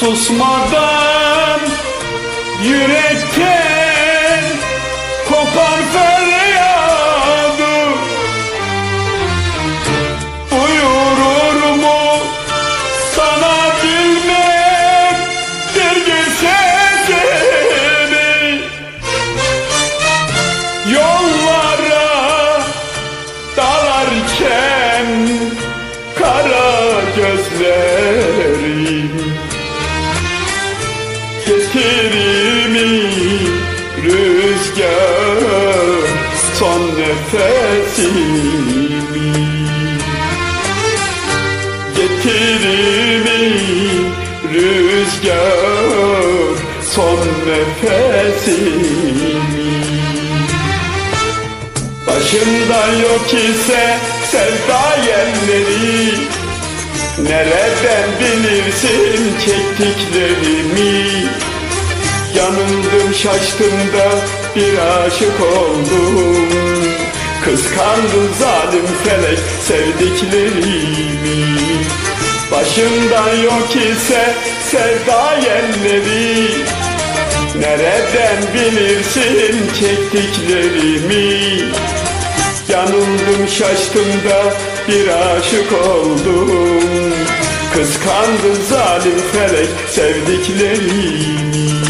Susmadan yürekten son nefesimi. Getirir mi rüzgar son nefesimi. Başımda yok ise sevda yerleri. Nereden bilirsin çektiklerimi Yanıldım şaştım da bir aşık oldum. Kıskandı zalim felek sevdiklerimi. Başımdan yok ise sevda yerleri. Nereden bilirsin çektiklerimi? Yanıldım şaştım da bir aşık oldum. Kıskandı zalim felek sevdiklerimi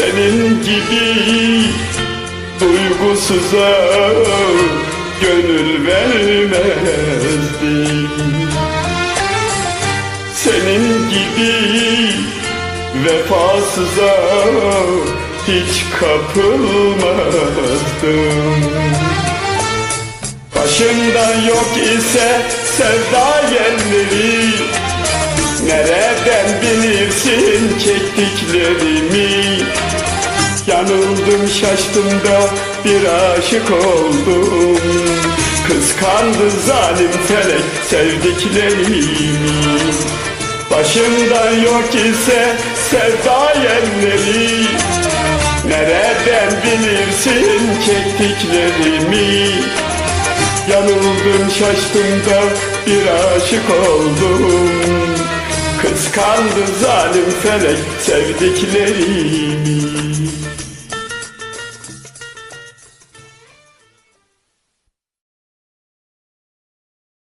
senin gibi duygusuza gönül vermezdim. Senin gibi vefasıza hiç kapılmazdım. Başımda yok ise sevda yerleri Nereden bilirsin çektiklerimi Yanıldım şaştım da bir aşık oldum. Kıskandı zalim felek sevdiklerimi. Başımdan yok ise sevda yerleri. Nereden bilirsin çektiklerimi? Yanıldım şaştım da bir aşık oldum. Kıskandı zalim felek sevdiklerimi